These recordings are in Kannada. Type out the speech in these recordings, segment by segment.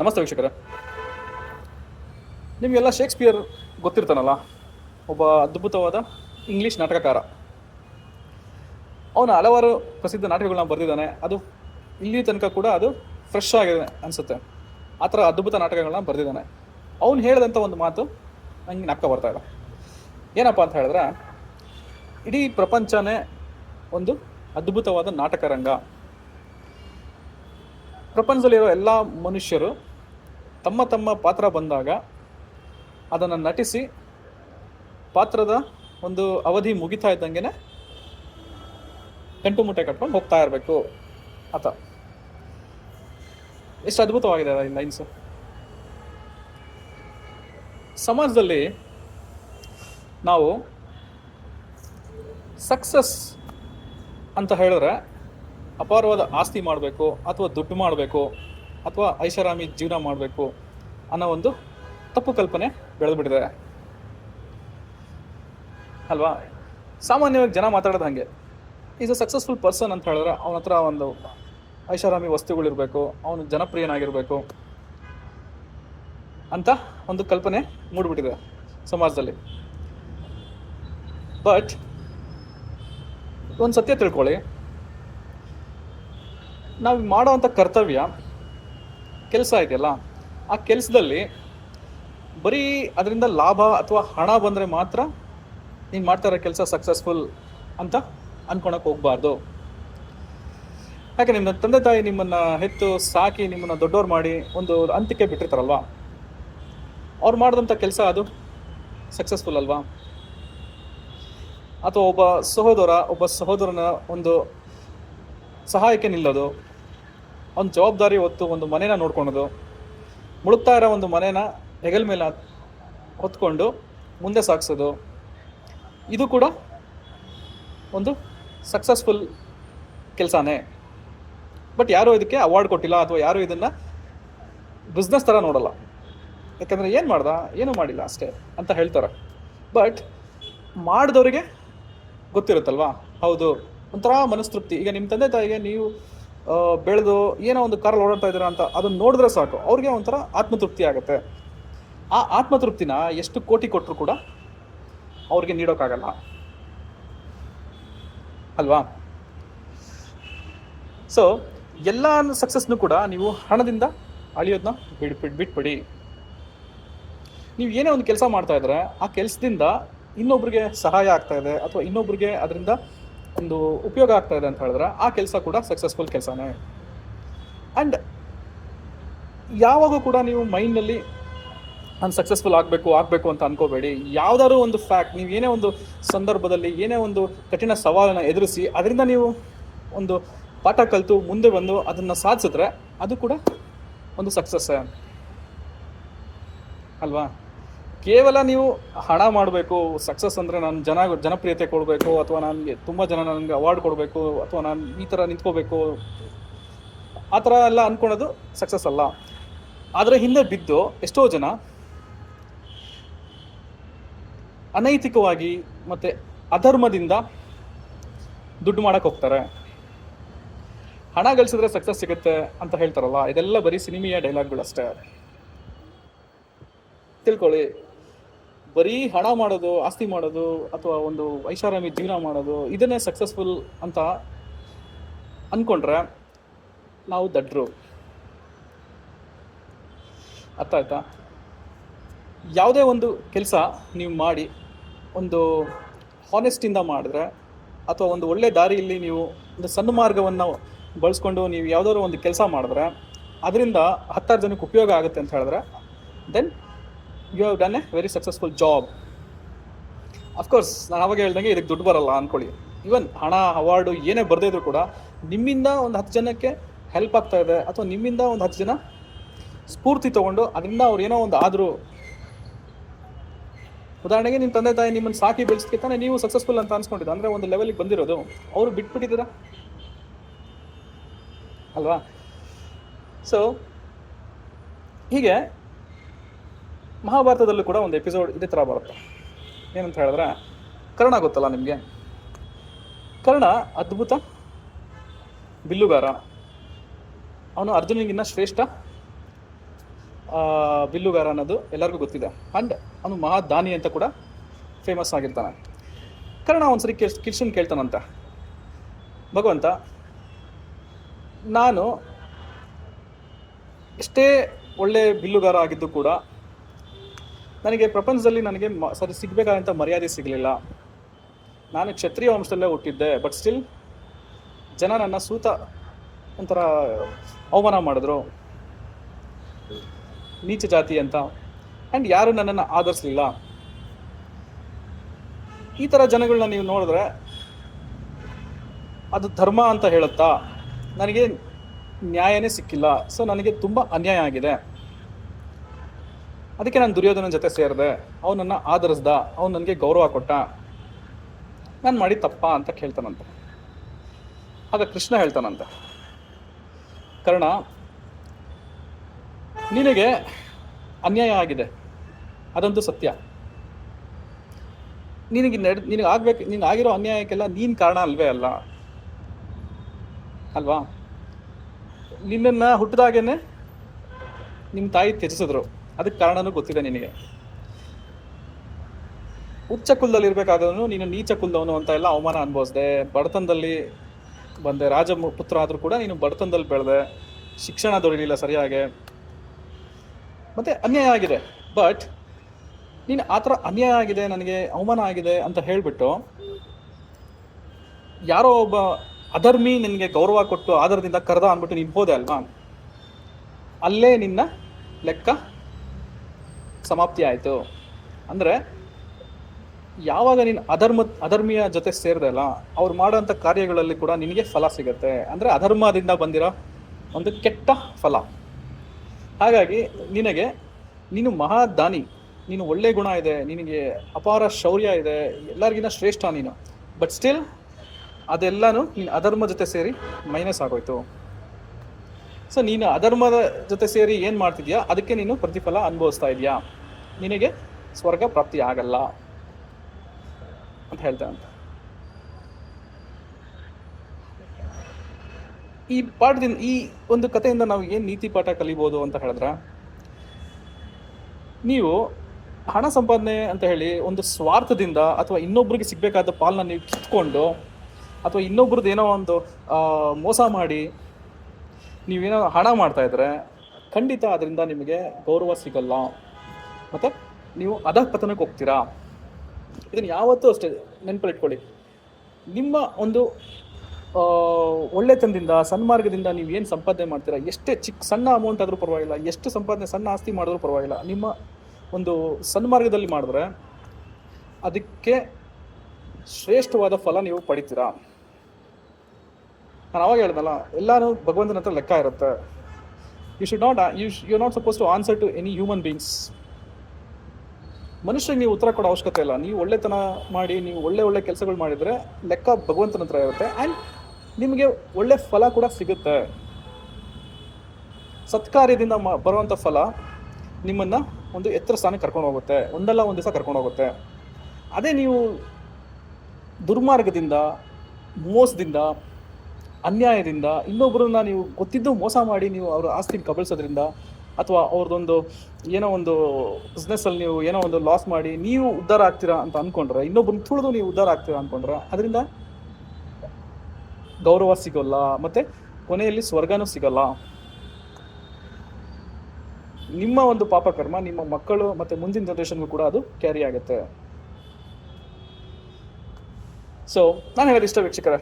ನಮಸ್ತೆ ವೀಕ್ಷಕರೇ. ನಿಮಗೆಲ್ಲ ಶೇಕ್ಸ್ಪಿಯರ್ ಗೊತ್ತಿರ್ತಾನಲ್ಲ, ಒಬ್ಬ ಅದ್ಭುತವಾದ ಇಂಗ್ಲೀಷ್ ನಾಟಕಕಾರ. ಅವನು ಹಲವಾರು ಪ್ರಸಿದ್ಧ ನಾಟಕಗಳನ್ನ ಬರೆದಿದ್ದಾನೆ, ಅದು ಇಲ್ಲಿ ತನಕ ಕೂಡ ಅದು ಫ್ರೆಶ್ ಆಗಿದೆ ಅನಿಸುತ್ತೆ. ಆ ಥರ ಅದ್ಭುತ ನಾಟಕಗಳನ್ನ ಬರೆದಿದ್ದಾನೆ. ಅವನು ಹೇಳಿದಂಥ ಒಂದು ಮಾತು ನಂಗೆ ನಾಪಕ ಬರ್ತಾ ಇಲ್ಲ. ಏನಪ್ಪ ಅಂತ ಹೇಳಿದ್ರೆ, ಇಡೀ ಪ್ರಪಂಚನೇ ಒಂದು ಅದ್ಭುತವಾದ ನಾಟಕ ರಂಗ ಪ್ರಪಂಚದಲ್ಲಿರೋ ಎಲ್ಲ ಮನುಷ್ಯರು ತಮ್ಮ ತಮ್ಮ ಪಾತ್ರ ಬಂದಾಗ ಅದನ್ನು ನಟಿಸಿ ಪಾತ್ರದ ಒಂದು ಅವಧಿ ಮುಗಿತಾ ಇದ್ದಂಗೆ ಗಂಟು ಮುಟ್ಟೆ ಕಟ್ಕೊಂಡು ಹೋಗ್ತಾ ಇರಬೇಕು ಆತ ಎಷ್ಟು ಅದ್ಭುತವಾಗಿದೆ ಈ ಲೈನ್ಸು. ಸಮಾಜದಲ್ಲಿ ನಾವು ಸಕ್ಸಸ್ ಅಂತ ಹೇಳಿದ್ರೆ ಅಪಾರವಾದ ಆಸ್ತಿ ಮಾಡಬೇಕು ಅಥವಾ ದುಡ್ಡು ಮಾಡಬೇಕು ಅಥವಾ ಐಷಾರಾಮಿ ಜೀವನ ಮಾಡಬೇಕು ಅನ್ನೋ ಒಂದು ತಪ್ಪು ಕಲ್ಪನೆ ಬೆಳೆದ್ಬಿಟ್ಟಿದೆ. ಅಲ್ವಾ? ಸಾಮಾನ್ಯವಾಗಿ ಜನ ಮಾತಾಡೋದು ಹಾಗೆ. ಈಸ್ ಅ ಸಕ್ಸಸ್ಫುಲ್ ಪರ್ಸನ್ ಅಂತ ಹೇಳಿದ್ರೆ ಅವನ ಹತ್ರ ಒಂದು ಐಷಾರಾಮಿ ವಸ್ತುಗಳಿರಬೇಕು ಅವನು ಜನಪ್ರಿಯನಾಗಿರಬೇಕು ಅಂತ ಒಂದು ಕಲ್ಪನೆ ಮೂಡಿಬಿಟ್ಟಿದೆ ಸಮಾಜದಲ್ಲಿ. ಬಟ್ ಒಂದು ಸತ್ಯ ತಿಳ್ಕೊಳ್ಳಿ. ನಾವು ಮಾಡೋವಂಥ ಕರ್ತವ್ಯ ಕೆಲಸ ಇದೆಯಲ್ಲ ಆ ಕೆಲಸದಲ್ಲಿ ಬರೀ ಅದರಿಂದ ಲಾಭ ಅಥವಾ ಹಣ ಬಂದರೆ ಮಾತ್ರ ನೀನು ಮಾಡ್ತಾ ಇರೋ ಕೆಲಸ ಸಕ್ಸಸ್ಫುಲ್ ಅಂತ ಅನ್ಕೊಳಕ್ಕೆ ಹೋಗ್ಬಾರ್ದು. ಯಾಕೆ ನಿಮ್ಮ ತಂದೆ ತಾಯಿ ನಿಮ್ಮನ್ನು ಹೆತ್ತು ಸಾಕಿ ನಿಮ್ಮನ್ನು ದೊಡ್ಡವ್ರು ಮಾಡಿ ಒಂದು ಅಂತ್ಯಕ್ಕೆ ಬಿಟ್ಟಿರ್ತಾರಲ್ವಾ? ಅವ್ರು ಮಾಡಿದಂಥ ಕೆಲಸ ಅದು ಸಕ್ಸಸ್ಫುಲ್ ಅಲ್ವಾ? ಅಥವಾ ಒಬ್ಬ ಸಹೋದರ, ಒಬ್ಬ ಸಹೋದರನ ಒಂದು ಸಹಾಯಕ್ಕೆ ನಿಲ್ಲೋದು ಒಂದು ಜವಾಬ್ದಾರಿ ಹೊತ್ತು ಒಂದು ಮನೇನ ನೋಡ್ಕೊಳೋದು ಮುಳುಗ್ತಾ ಇರೋ ಒಂದು ಮನೇನ ಹೆಗಲ್ ಮೇಲೆ ಹತ್- ಹೊತ್ಕೊಂಡು ಮುಂದೆ ಸಾಗಿಸೋದು. ಇದು ಕೂಡ ಒಂದು ಸಕ್ಸಸ್ಫುಲ್ ಕೆಲಸನೇ. ಬಟ್ ಯಾರೂ ಇದಕ್ಕೆ ಅವಾರ್ಡ್ ಕೊಟ್ಟಿಲ್ಲ ಅಥವಾ ಯಾರೂ ಇದನ್ನು ಬಿಸ್ನೆಸ್ ಥರ ನೋಡಲ್ಲ. ಯಾಕಂದರೆ ಏನು ಮಾಡ್ದ? ಏನೂ ಮಾಡಿಲ್ಲ ಅಷ್ಟೇ ಅಂತ ಹೇಳ್ತಾರೆ. ಬಟ್ ಮಾಡಿದವರಿಗೆ ಗೊತ್ತಿರುತ್ತಲ್ವಾ? ಹೌದು. ಒಂಥರ ಮನಸ್ತೃಪ್ತಿ. ಈಗ ನಿಮ್ಮ ತಂದೆ ತಾಯಿಗೆ ನೀವು ಬೆಳೆದು ಏನೋ ಒಂದು ಕಾರಲ್ಲಿ ಓಡಾಡ್ತಾ ಇದ್ದೀರಾ ಅಂತ ಅದನ್ನ ನೋಡಿದ್ರೆ ಸಾಕು. ಅವ್ರಿಗೆ ಒಂಥರ ಆತ್ಮತೃಪ್ತಿ ಆಗುತ್ತೆ. ಆ ಆತ್ಮತೃಪ್ತಿನ ಎಷ್ಟು ಕೋಟಿ ಕೊಟ್ಟರು ಕೂಡ ಅವ್ರಿಗೆ ನೀಡೋಕ್ಕಾಗಲ್ಲ. ಅಲ್ವಾ? ಸೊ ಎಲ್ಲ ಸಕ್ಸಸ್ನು ಕೂಡ ನೀವು ಹಣದಿಂದ ಅಳಿಯೋದನ್ನ ಬಿಡ್ ಬಿಡ್ ಬಿಟ್ಬಿಡಿ. ನೀವು ಏನೇ ಒಂದು ಕೆಲಸ ಮಾಡ್ತಾ ಇದ್ರೆ ಆ ಕೆಲಸದಿಂದ ಇನ್ನೊಬ್ರಿಗೆ ಸಹಾಯ ಆಗ್ತಾ ಇದೆ ಅಥವಾ ಇನ್ನೊಬ್ರಿಗೆ ಅದರಿಂದ ಒಂದು ಉಪಯೋಗ ಆಗ್ತಾ ಇದೆ ಅಂತ ಹೇಳಿದ್ರೆ ಆ ಕೆಲಸ ಕೂಡ ಸಕ್ಸಸ್ಫುಲ್ ಕೆಲಸನೇ. ಆ್ಯಂಡ್ ಯಾವಾಗ ಕೂಡ ನೀವು ಮೈಂಡ್ನಲ್ಲಿ ನಾನು ಸಕ್ಸಸ್ಫುಲ್ ಆಗಬೇಕು ಆಗಬೇಕು ಅಂತ ಅನ್ಕೋಬೇಡಿ. ಯಾವ್ದಾದ್ರು ಒಂದು ಫ್ಯಾಕ್ಟ್ ನೀವು ಏನೇ ಒಂದು ಸಂದರ್ಭದಲ್ಲಿ ಏನೇ ಒಂದು ಕಠಿಣ ಸವಾಲನ್ನು ಎದುರಿಸಿ, ಅದರಿಂದ ನೀವು ಒಂದು ಪಾಠ ಕಲಿತು ಮುಂದೆ ಬಂದು ಅದನ್ನು ಸಾಧಿಸಿದ್ರೆ ಅದು ಕೂಡ ಒಂದು ಸಕ್ಸಸ್ಸೇ ಅಲ್ವಾ? ಕೇವಲ ನೀವು ಹಣ ಮಾಡಬೇಕು ಸಕ್ಸಸ್ ಅಂದರೆ ನಾನು ಜನ, ಜನಪ್ರಿಯತೆ ಕೊಡಬೇಕು, ಅಥವಾ ನನಗೆ ತುಂಬ ಜನ ನನಗೆ ಅವಾರ್ಡ್ ಕೊಡಬೇಕು, ಅಥವಾ ನಾನು ಈ ಥರ ನಿಂತ್ಕೋಬೇಕು. ಆ ಥರ ಎಲ್ಲ ಅಂದ್ಕೊಳೋದು ಸಕ್ಸಸ್ ಅಲ್ಲ. ಅದರ ಹಿಂದೆ ಬಿದ್ದು ಎಷ್ಟೋ ಜನ ಅನೈತಿಕವಾಗಿ ಮತ್ತು ಅಧರ್ಮದಿಂದ ದುಡ್ಡು ಮಾಡಕ್ಕೆ ಹೋಗ್ತಾರೆ. ಹಣ ಗಳಿಸಿದ್ರೆ ಸಕ್ಸಸ್ ಸಿಗುತ್ತೆ ಅಂತ ಹೇಳ್ತಾರಲ್ಲ, ಇದೆಲ್ಲ ಬರೀ ಸಿನಿಮೆಯ ಡೈಲಾಗ್ಗಳು ಅಷ್ಟೇ ತಿಳ್ಕೊಳ್ಳಿ. ಬರೀ ಹಣ ಮಾಡೋದು, ಆಸ್ತಿ ಮಾಡೋದು ಅಥವಾ ಒಂದು ಐಷಾರಾಮಿ ಜೀವನ ಮಾಡೋದು ಇದನ್ನೇ ಸಕ್ಸಸ್ಫುಲ್ ಅಂತ ಅಂದ್ಕೊಂಡ್ರೆ ನಾವು ದಡ್ರು. ಅರ್ಥ ಆಯ್ತಾ? ಯಾವುದೇ ಒಂದು ಕೆಲಸ ನೀವು ಮಾಡಿ, ಒಂದು ಹಾನೆಸ್ಟಿಂದ ಮಾಡಿದ್ರೆ ಅಥವಾ ಒಂದು ಒಳ್ಳೆ ದಾರಿಯಲ್ಲಿ ನೀವು ಒಂದು ಸಣ್ಣ ಮಾರ್ಗವನ್ನು ಬಳಸ್ಕೊಂಡು ನೀವು ಯಾವುದಾದ್ರು ಒಂದು ಕೆಲಸ ಮಾಡಿದ್ರೆ, ಅದರಿಂದ ಹತ್ತಾರು ಜನಕ್ಕೆ ಉಪಯೋಗ ಆಗುತ್ತೆ ಅಂತ ಹೇಳಿದ್ರೆ then you have done a very successful job of course ನಾನು ಅವಾಗ ಹೇಳ್ದಂಗೆ ಇದಕ್ಕೆ ದುಡ್ಡು ಬರಲ್ಲ ಅಂದ್ಕೊಳ್ಳಿ ಈವನ್ ಹಣ ಅವಾರ್ಡು ಏನೇ ಬರ್ದೇ ಕೂಡ ನಿಮ್ಮಿಂದ ಒಂದು ಹತ್ತು ಜನಕ್ಕೆ ಹೆಲ್ಪ್ ಆಗ್ತಾ ಇದೆ ಅಥವಾ ನಿಮ್ಮಿಂದ ಒಂದು ಹತ್ತು ಜನ ಸ್ಫೂರ್ತಿ ತಗೊಂಡು ಅದರಿಂದ ಅವ್ರು ಏನೋ ಒಂದು ಆದರೂ ಉದಾಹರಣೆಗೆ ನಿಮ್ಮ ತಂದೆ ತಾಯಿ ನಿಮ್ಮನ್ನು ಸಾಕಿ ಬೆಳೆಸ್ಕೆ ತಾನೇ ನೀವು ಸಕ್ಸಸ್ಫುಲ್ ಅಂತ ಅನ್ಸ್ಕೊಂಡಿದ್ದು. ಅಂದರೆ ಒಂದು ಲೆವೆಲಿಗೆ ಬಂದಿರೋದು. ಅವರು ಬಿಟ್ಬಿಟ್ಟಿದ್ದೀರಾ? ಅಲ್ವಾ? ಸೊ ಹೀಗೆ ಮಹಾಭಾರತದಲ್ಲೂ ಕೂಡ ಒಂದು ಎಪಿಸೋಡ್ ಇದೇ ಥರ ಬರುತ್ತೆ. ಏನಂತ ಹೇಳಿದ್ರೆ, ಕರ್ಣ ಗೊತ್ತಲ್ಲ ನಿಮಗೆ? ಕರ್ಣ ಅದ್ಭುತ, ಬಿಲ್ಲುಗಾರ. ಅವನು ಅರ್ಜುನಿಗಿನ್ನ ಶ್ರೇಷ್ಠ ಬಿಲ್ಲುಗಾರ ಅನ್ನೋದು ಎಲ್ಲರಿಗೂ ಗೊತ್ತಿದೆ. ಆ್ಯಂಡ್ ಅವನು ಮಹಾದಾನಿ ಅಂತ ಕೂಡ ಫೇಮಸ್ ಆಗಿರ್ತಾನೆ. ಕರ್ಣ ಒಂದ್ಸರಿ ಕಿಶ್ ಕಿರ್ಶನ್ ಕೇಳ್ತಾನಂತೆ. ಭಗವಂತ, ನಾನು ಎಷ್ಟೇ ಒಳ್ಳೆ ಬಿಲ್ಲುಗಾರ ಆಗಿದ್ದು ಕೂಡ ನನಗೆ ಪ್ರಪಂಚದಲ್ಲಿ ನನಗೆ ಮ ಸರಿ ಸಿಗಬೇಕಾದಂಥ ಮರ್ಯಾದೆ ಸಿಗಲಿಲ್ಲ. ನಾನು ಕ್ಷತ್ರಿಯ ವಂಶದಲ್ಲೇ ಹುಟ್ಟಿದ್ದೆ ಬಟ್ ಸ್ಟಿಲ್ ಜನ ನನ್ನ ಸೂತ ಒಂಥರ ಅವಮಾನ ಮಾಡಿದ್ರು. ನೀಚ ಜಾತಿ ಅಂತ. ಆ್ಯಂಡ್ ಯಾರು ನನ್ನನ್ನು ಆಧರಿಸಲಿಲ್ಲ. ಈ ಥರ ಜನಗಳನ್ನ ನೀವು ನೋಡಿದ್ರೆ ಅದು ಧರ್ಮ ಅಂತ ಹೇಳುತ್ತಾ ನನಗೆ ನ್ಯಾಯನೇ ಸಿಕ್ಕಿಲ್ಲ. ಸೊ ನನಗೆ ತುಂಬ ಅನ್ಯಾಯ ಆಗಿದೆ. ಅದಕ್ಕೆ ನಾನು ದುರ್ಯೋಧನ ಜೊತೆ ಸೇರಿದೆ ಅವನನ್ನ ಆಧರಿಸ್ದ ಅವನು ನನಗೆ ಗೌರವ ಕೊಟ್ಟ. ನಾನು ಮಾಡಿ ತಪ್ಪ ಅಂತ ಕೇಳ್ತಾನಂತೆ. ಆಗ ಕೃಷ್ಣ ಹೇಳ್ತಾನಂತೆ, ಕರ್ಣ, ನಿನಗೆ ಅನ್ಯಾಯ ಆಗಿದೆ. ಅದಂತೂ ಸತ್ಯ. ನಿನಗೆ ನಡ್, ನಿನಗೆ ಆಗ್ಬೇಕು ನಿನಗೆ ಆಗಿರೋ ಅನ್ಯಾಯಕ್ಕೆಲ್ಲ ನೀನು ಕಾರಣ ಅಲ್ವೇ ಅಲ್ಲ. ಅಲ್ವಾ? ನಿನ್ನನ್ನು ಹುಟ್ಟಿದಾಗೇನೆ ನಿಮ್ಮ ತಾಯಿ ತ್ಯಜಿಸಿದ್ರು. ಅದಕ್ಕೆ ಕಾರಣನೂ ಗೊತ್ತಿದೆ ನಿನಗೆ. ಉಚ್ಚ ಕುಲದಲ್ಲಿ ಇರಬೇಕಾದವನು ನೀನು ನೀಚ ಕುಲದವನು ಅಂತ ಎಲ್ಲ ಅವಮಾನ ಅನುಭವಿಸ್ದೆ. ಬಡತನದಲ್ಲಿ ಬಂದೆ, ರಾಜ ಪುತ್ರ ಆದರೂ ಕೂಡ ನೀನು ಬಡತನದಲ್ಲಿ ಬೆಳೆದೆ, ಶಿಕ್ಷಣ ದೊರೆಯಲಿಲ್ಲ ಸರಿಯಾಗಿ. ಮತ್ತೆ ಅನ್ಯಾಯ ಆಗಿದೆ. ಬಟ್ ನೀನು ಆ ಥರ ಅನ್ಯಾಯ ಆಗಿದೆ, ನನಗೆ ಅವಮಾನ ಆಗಿದೆ ಅಂತ ಹೇಳಿಬಿಟ್ಟು ಯಾರೋ ಒಬ್ಬ ಅಧರ್ಮಿ ನಿನಗೆ ಗೌರವ ಕೊಟ್ಟು ಆಧಾರದಿಂದ ಕರೆದ ಅಂದ್ಬಿಟ್ಟು ನೀನು ಹೋದೆ ಅಲ್ವಾ? ಅಲ್ಲೇ ನಿನ್ನ ಲೆಕ್ಕ ಸಮಾಪ್ತಿ ಆಯಿತು. ಅಂದರೆ ಯಾವಾಗ ನೀನು ಅಧರ್ಮ, ಅಧರ್ಮಿಯ ಜೊತೆ ಸೇರಿದಲ್ಲ ಅವ್ರು ಮಾಡೋಂಥ ಕಾರ್ಯಗಳಲ್ಲಿ ಕೂಡ ನಿನಗೆ ಫಲ ಸಿಗುತ್ತೆ. ಅಂದರೆ ಅಧರ್ಮದಿಂದ ಬಂದಿರೋ ಒಂದು ಕೆಟ್ಟ ಫಲ. ಹಾಗಾಗಿ ನಿನಗೆ, ನೀನು ಮಹಾದಾನಿ, ನೀನು ಒಳ್ಳೆ ಗುಣ ಇದೆ, ನಿನಗೆ ಅಪಾರ ಶೌರ್ಯ ಇದೆ, ಎಲ್ಲರಿಗಿನ್ನ ಶ್ರೇಷ್ಠ ನೀನು. ಬಟ್ ಸ್ಟಿಲ್ ಅದೆಲ್ಲನೂ ನೀನು ಅಧರ್ಮ ಜೊತೆ ಸೇರಿ ಮೈನಸ್ ಆಗೋಯ್ತು. ಸೊ ನೀನು ಅಧರ್ಮದ ಜೊತೆ ಸೇರಿ ಏನು ಮಾಡ್ತಿದ್ಯಾ? ಅದಕ್ಕೆ ನೀನು ಪ್ರತಿಫಲ ಅನುಭವಿಸ್ತಾ ಇದೆಯಾ? ನಿನಗೆ ಸ್ವರ್ಗ ಪ್ರಾಪ್ತಿ ಆಗಲ್ಲ ಅಂತ ಹೇಳ್ತಾ ಅಂತ ಈ ಪಾಠದಿಂದ, ಈ ಒಂದು ಕಥೆಯಿಂದ ನಾವು ಏನು ನೀತಿ ಪಾಠ ಕಲಿಬೋದು ಅಂತ ಹೇಳಿದ್ರೆ? ನೀವು ಹಣ ಸಂಪಾದನೆ ಅಂತ ಹೇಳಿ ಒಂದು ಸ್ವಾರ್ಥದಿಂದ ಅಥವಾ ಇನ್ನೊಬ್ಬರಿಗೆ ಸಿಗಬೇಕಾದ ಪಾಲನ್ನ ನೀವು ಕಿತ್ಕೊಂಡು ಅಥವಾ ಇನ್ನೊಬ್ರದ್ದು ಏನೋ ಒಂದು ಮೋಸ ಮಾಡಿ ನೀವೇನೋ ಹಣ ಮಾಡ್ತಾ ಇದ್ರೆ ಖಂಡಿತ ಅದರಿಂದ ನಿಮಗೆ ಗೌರವ ಸಿಗಲ್ಲ. ಮತ್ತು ನೀವು ಅಧಃಪತನಕ್ಕೆ ಹೋಗ್ತೀರಾ? ಇದನ್ನು ಯಾವತ್ತೂ ಅಷ್ಟೇ ನೆನಪಲ್ಲಿಟ್ಕೊಳ್ಳಿ ನಿಮ್ಮ ಒಂದು ಒಳ್ಳೆತನದಿಂದ ಸನ್ಮಾರ್ಗದಿಂದ ನೀವು ಏನು ಸಂಪಾದನೆ ಮಾಡ್ತೀರಾ? ಎಷ್ಟೇ ಚಿಕ್ಕ ಸಣ್ಣ ಅಮೌಂಟ್ ಆದರೂ ಪರವಾಗಿಲ್ಲ, ಎಷ್ಟು ಸಂಪಾದನೆ ಸಣ್ಣ ಆಸ್ತಿ ಮಾಡಿದ್ರೂ ಪರವಾಗಿಲ್ಲ. ನಿಮ್ಮ ಒಂದು ಸನ್ಮಾರ್ಗದಲ್ಲಿ ಮಾಡಿದ್ರೆ ಅದಕ್ಕೆ ಶ್ರೇಷ್ಠವಾದ ಫಲ ನೀವು ಪಡಿತೀರಾ? ನಾನು ಅವಾಗ ಹೇಳ್ದಲ್ಲ, ಎಲ್ಲಾನು ಭಗವಂತನ ಹತ್ರ ಲೆಕ್ಕ ಇರುತ್ತೆ. You should not you you not suppose to answer to any human beings ಮನುಷ್ಯರಿಗೆ ನೀವು ಉತ್ತರ ಕೊಡೋ ಅವಶ್ಯಕತೆ ಇಲ್ಲ. ನೀವು ಒಳ್ಳೆತನ ಮಾಡಿ, ನೀವು ಒಳ್ಳೆ ಒಳ್ಳೆ ಕೆಲಸಗಳು ಮಾಡಿದರೆ ಲೆಕ್ಕ ಭಗವಂತನ ಹತ್ರ ಇರುತ್ತೆ. ಆ್ಯಂಡ್ ನಿಮಗೆ ಒಳ್ಳೆ ಫಲ ಕೂಡ ಸಿಗುತ್ತೆ. ಸತ್ಕಾರ್ಯದಿಂದ ಮ ಬರುವಂಥ ಫಲ ನಿಮ್ಮನ್ನು ಒಂದು ಎತ್ತರ ಸ್ಥಾನಕ್ಕೆ ಕರ್ಕೊಂಡು ಹೋಗುತ್ತೆ. ಒಂದಲ್ಲ ಒಂದು ದಿವಸ ಕರ್ಕೊಂಡು ಹೋಗುತ್ತೆ. ಅದೇ ನೀವು ದುರ್ಮಾರ್ಗದಿಂದ, ಮೋಸದಿಂದ, ಅನ್ಯಾಯದಿಂದ ಇನ್ನೊಬ್ಬರನ್ನ ನೀವು ಗೊತ್ತಿದ್ದು ಮೋಸ ಮಾಡಿ ನೀವು ಅವರ ಆಸ್ತಿನ ಕಬಳಿಸೋದ್ರಿಂದ ಅಥವಾ ಅವ್ರದ್ದೊಂದು ಏನೋ ಒಂದು ಬಿಸ್ನೆಸ್ಸಲ್ಲಿ ನೀವು ಏನೋ ಒಂದು ಲಾಸ್ ಮಾಡಿ ನೀವು ಉದ್ಧಾರ ಆಗ್ತೀರಾ ಅಂತ ಅನ್ಕೊಂಡ್ರೆ ಇನ್ನೊಬ್ಬರು ತುಳಿದು ನೀವು ಉದ್ಧಾರ ಆಗ್ತೀರಾ ಅನ್ಕೊಂಡ್ರೆ, ಅದರಿಂದ ಗೌರವ ಸಿಗೋಲ್ಲ, ಮತ್ತು ಕೊನೆಯಲ್ಲಿ ಸ್ವರ್ಗನೂ ಸಿಗಲ್ಲ. ನಿಮ್ಮ ಒಂದು ಪಾಪಕರ್ಮ ನಿಮ್ಮ ಮಕ್ಕಳು ಮತ್ತು ಮುಂದಿನ ಜನ್ರೇಷನ್ಗೂ ಕೂಡ ಅದು ಕ್ಯಾರಿ ಆಗುತ್ತೆ. ಸೊ ನಾನು ಹೇಳೋದು ಇಷ್ಟ ವೀಕ್ಷಕರೇ,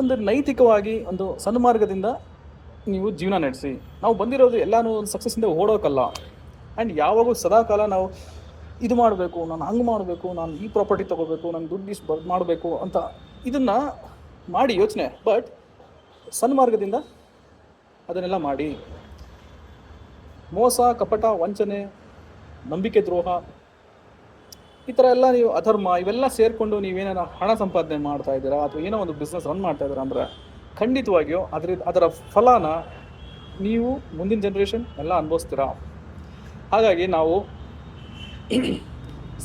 ಒಂದು ನೈತಿಕವಾಗಿ, ಒಂದು ಸನ್ಮಾರ್ಗದಿಂದ ನೀವು ಜೀವನ ನಡೆಸಿ. ನಾವು ಬಂದಿರೋದು ಎಲ್ಲಾನು ಒಂದು ಸಕ್ಸಸ್ಸಿಂದ ಓಡೋಕಲ್ಲ. ಆ್ಯಂಡ್ ಯಾವಾಗೂ ಸದಾಕಾಲ ನಾವು ಇದು ಮಾಡಬೇಕು, ನಾನು ಹಂಗೆ ಮಾಡಬೇಕು, ನಾನು ಈ ಪ್ರಾಪರ್ಟಿ ತೊಗೋಬೇಕು, ನಾನು ದುಡ್ಡು ಇಷ್ಟು ಮಾಡಬೇಕು ಅಂತ ಇದನ್ನು ಮಾಡಿ ಯೋಚನೆ. ಬಟ್ ಸನ್ಮಾರ್ಗದಿಂದ ಅದನ್ನೆಲ್ಲ ಮಾಡಿ. ಮೋಸ, ಕಪಟ, ವಂಚನೆ, ನಂಬಿಕೆ ದ್ರೋಹ, ಈ ಥರ ಎಲ್ಲ ನೀವು ಅಧರ್ಮ ಇವೆಲ್ಲ ಸೇರಿಕೊಂಡು ನೀವೇನೋ ಹಣ ಸಂಪಾದನೆ ಮಾಡ್ತಾ ಇದ್ದೀರಾ ಅಥವಾ ಏನೋ ಒಂದು ಬಿಸ್ನೆಸ್ ರನ್ ಮಾಡ್ತಾ ಇದ್ದೀರಾ ಅಂದರೆ ಖಂಡಿತವಾಗಿಯೂ ಅದ್ರ ಅದರ ಫಲನ ನೀವು ಮುಂದಿನ ಜನ್ರೇಷನ್ ಎಲ್ಲ ಅನುಭವಿಸ್ತೀರಾ? ಹಾಗಾಗಿ ನಾವು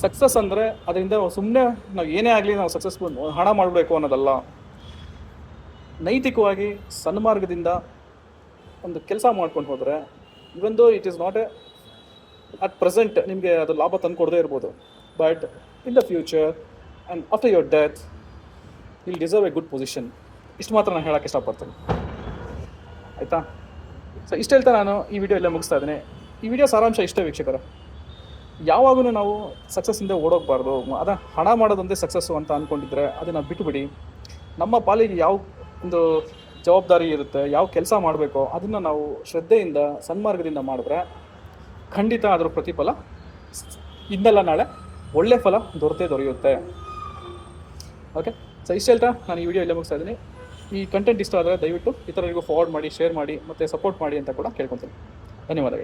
ಸಕ್ಸಸ್ ಅಂದರೆ ಅದರಿಂದ ಸುಮ್ಮನೆ ನಾವು ಏನೇ ಆಗಲಿ ನಾವು ಸಕ್ಸಸ್ಫುಲ್ ಹಣ ಮಾಡಬೇಕು ಅನ್ನೋದಲ್ಲ. ನೈತಿಕವಾಗಿ ಸನ್ಮಾರ್ಗದಿಂದ ಒಂದು ಕೆಲಸ ಮಾಡ್ಕೊಂಡು ಹೋದರೆ even though it is not a at present ನಿಮಗೆ ಅದು ಲಾಭ ತಂದು ಕೊಡದೇ ಇರ್ಬೋದು. But in the future and after your death will deserve a good position ಇಷ್ಟು ಮಾತ್ರ ನಾನು ಹೇಳೋಕ್ಕೆ ಇಷ್ಟಪಡ್ತೀನಿ. ಆಯಿತಾ? ಸೊ ಇಷ್ಟು ಹೇಳ್ತಾ ನಾನು ಈ ವಿಡಿಯೋ ಎಲ್ಲ ಮುಗಿಸ್ತಾ ಇದ್ದೀನಿ. ಈ ವಿಡಿಯೋ ಸಾರಾಂಶ ಇಷ್ಟೇ ವೀಕ್ಷಕರ. ಯಾವಾಗಲೂ ನಾವು ಸಕ್ಸಸ್ಸಿಂದ ಓಡೋಗಬಾರ್ದು. ಅದ ಹಣ ಮಾಡೋದೊಂದೇ ಸಕ್ಸಸ್ಸು ಅಂತ ಅಂದ್ಕೊಂಡಿದ್ರೆ ಅದನ್ನು ಬಿಟ್ಟುಬಿಡಿ ನಮ್ಮ ಪಾಲಿಗೆ ಯಾವ ಒಂದು ಜವಾಬ್ದಾರಿ ಇರುತ್ತೆ, ಯಾವ ಕೆಲಸ ಮಾಡಬೇಕೋ ಅದನ್ನು ನಾವು ಶ್ರದ್ಧೆಯಿಂದ, ಸನ್ಮಾರ್ಗದಿಂದ ಮಾಡಿದ್ರೆ ಖಂಡಿತ ಅದರ ಪ್ರತಿಫಲ ಇಂದಲ್ಲ ನಾಳೆ ಒಳ್ಳೆ ಫಲ ದೊರೆತೇ ದೊರೆಯುತ್ತೆ. ಓಕೆ ಸೊ ಇಷ್ಟು ಹೇಳ್ತಾ ನಾನು ಈ ವಿಡಿಯೋ ಇಲ್ಲೇ ಮುಗಿಸ್ತಾ ಇದ್ದೀನಿ. ಈ ಕಂಟೆಂಟ್ ಇಷ್ಟ ಆದರೆ ದಯವಿಟ್ಟು ಇತರರಿಗೂ ಫಾರ್ವರ್ಡ್ ಮಾಡಿ ಶೇರ್ ಮಾಡಿ, ಮತ್ತು ಸಪೋರ್ಟ್ ಮಾಡಿ ಅಂತ ಕೂಡ ಕೇಳ್ಕೊತೀನಿ. ಧನ್ಯವಾದಗಳು.